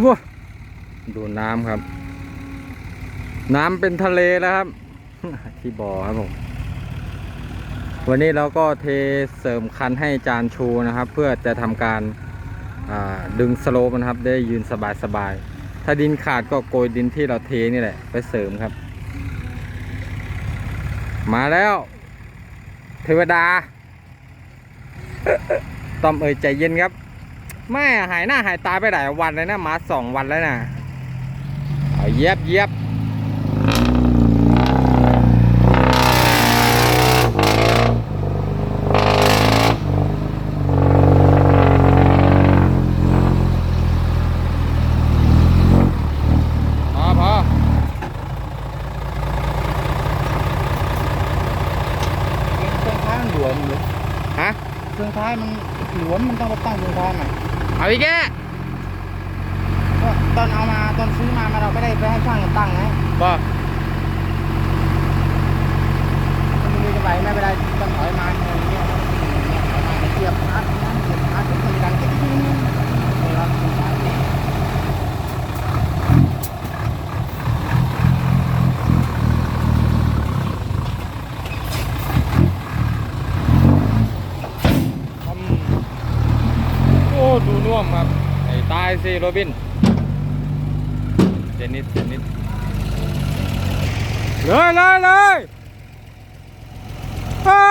ว้าดูน้ำครับ น้ำเป็นทะเลแล้วครับ ที่บ่อครับผม วันนี้เราก็เทเสริมคันให้จานชูนะครับ เพื่อจะทำการาดึงสโลปนะครับ ได้ยืนสบายๆถ้าดินขาดก็โกยดินที่เราเทนี่แหละ ไปเสริมครับ มาแล้ว เทวดาต้อมเอ่ยใจเย็นครับ ไม่อะหายหน้าหายตาไปหลายวันเลยนะมาสองวันแล้วนะเอาเย็บเย็บพอพอเครื่องท้ายมันหลวมเลยฮะเครื่องท้ายมันหลวมมันต้องไปตั้งเครื่องท้ายใหม่ เอาอีกแกก็ตอนเอามาตอนซื้อมามาเราไม่ได้ไปให้ช่างตั้งไงบอกมันมีจะไหวไม่เป็นไรต้องถอยมาอย่างเงี้ยถอยมาเทียบพาร์ทนั้นเทียบพาร์ทที่มันดังกิ๊กกิ๊กกิ๊กเวลาเครื่องท้ายเนี่ย โอ้ดูน่วมครับ ไอ้ตายสิโรบิน เจนิดเจนิดเลยเลยเลยเอ้า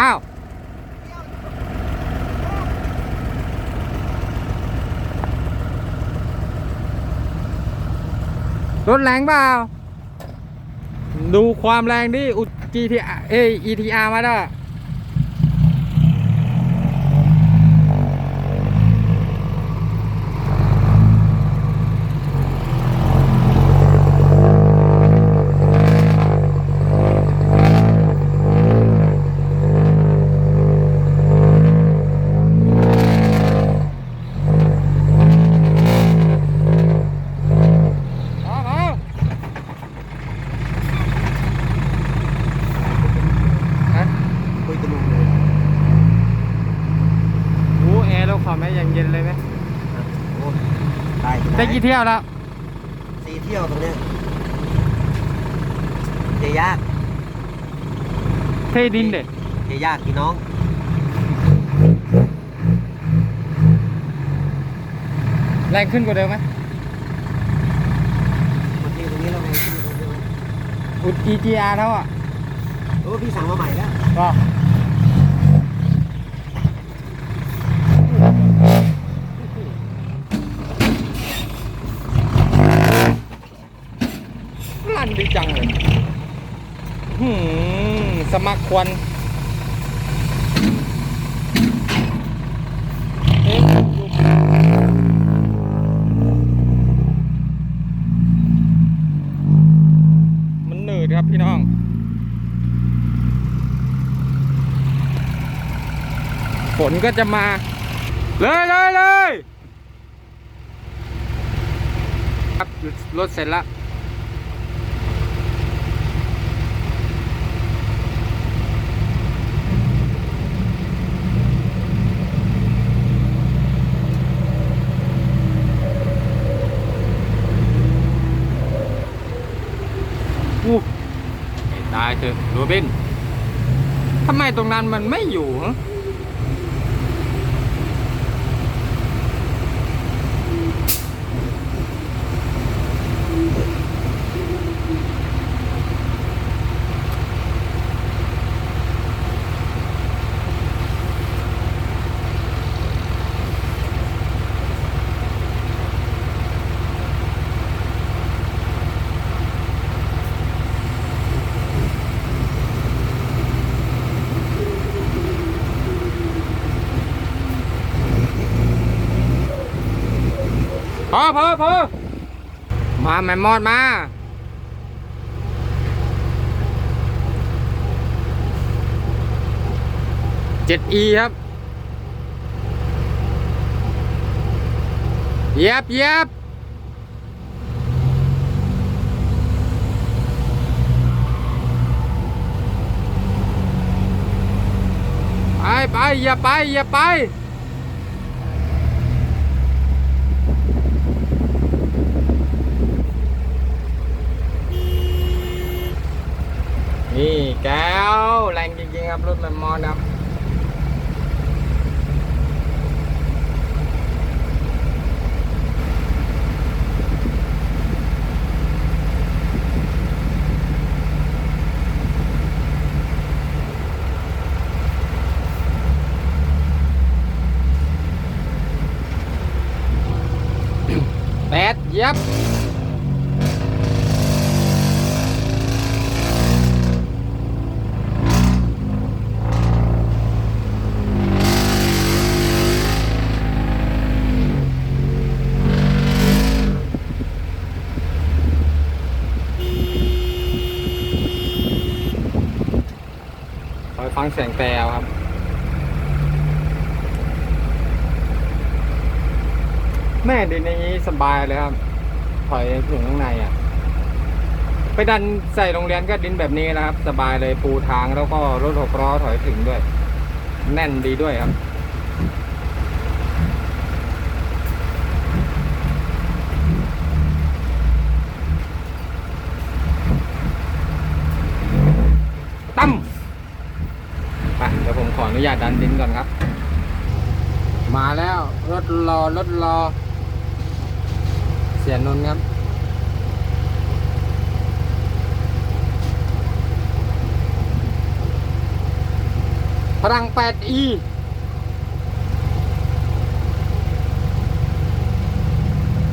อ้าวรถแรงเปล่า ดูความแรงดิอุ GTR เอย ETR มาแล้ว เอาเอาฮะ คุยตะลุงเลย โอ้แอร์เราขอแม่ยังเย็นเลยไหม โอ้ตาย ได้กี่เที่ยวแล้วสี่เที่ยวตรงเนี้ยเจยากเทดินเด็เจยากพี่น้องแรงขึ้นกว่าเดิมไหมมาเทตรงนี้เราไงขึ้นมาตรงนี้ไหมอุด EGR เท่าอะโอ้พี่สั่งมาใหม่แล้วก็ ลั่นดีจังเลยหืมสมัครควันเอ๊ะมันหนืดครับพี่น้อง ฝนก็จะมา เลยเลยเลยครับรถเสร็จแล้ว อู้ให้ ตายเถอะรูบินทำไมตรงนั้นมันไม่อยู่ พอพอพอมาแม่มอดมา เจ็ดอีครับเย็บเย็บไปไปอย่าไปอย่าไป นี่แก้วแรงจริงๆครับรถแมมมอนครับแปดเย็บ ฟังเสียงแต่ครับแม่ดินอย่างนี้สบายเลยครับ ถอยถึงข้างในอะ ไปดันใส่โรงเรียนก็ดินแบบนี้นะครับ สบายเลยปูทางแล้วก็รถหกล้อถอยถึงด้วย แน่นดีด้วยครับ ตั้มไปเดี๋ยวผมขออนุญาต ดันดินก่อนครับ มาแล้วรถรอรถรอ เสียนนท์ครับพลัง 8e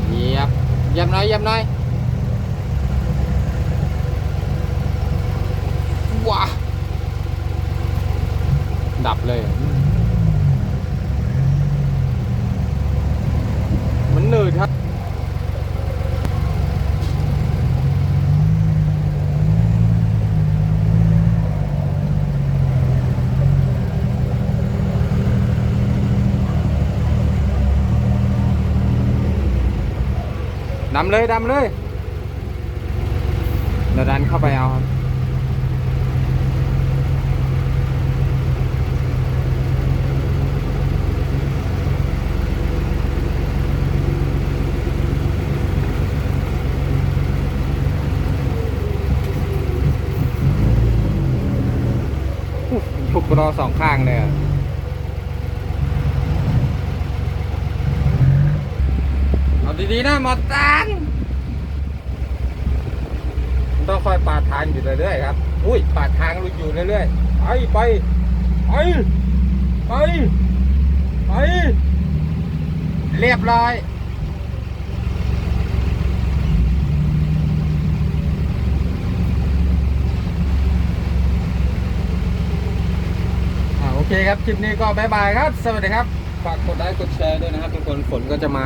เหยียบเหยียบหน่อยเหยียบหน่อยว้าดับเลย มันหนืดครับดำเลยดำเลยเดี๋ยวดันเข้าไปเอาครับ อุ๊ย ถูกรอสองข้างเลยเอาดีๆนะมอตันมันต้องคอยปาดทางอยู่เรื่อยๆครับ อุ้ยปาดทางอยู่เรื่อยๆ ไปไปไปไปไปเรียบร้อย อ่าโอเคครับ คลิปนี้ก็บายบายครับ สวัสดีครับ ฝากกดไลค์กดแชร์ด้วยนะครับ ทุกคนฝนก็จะมา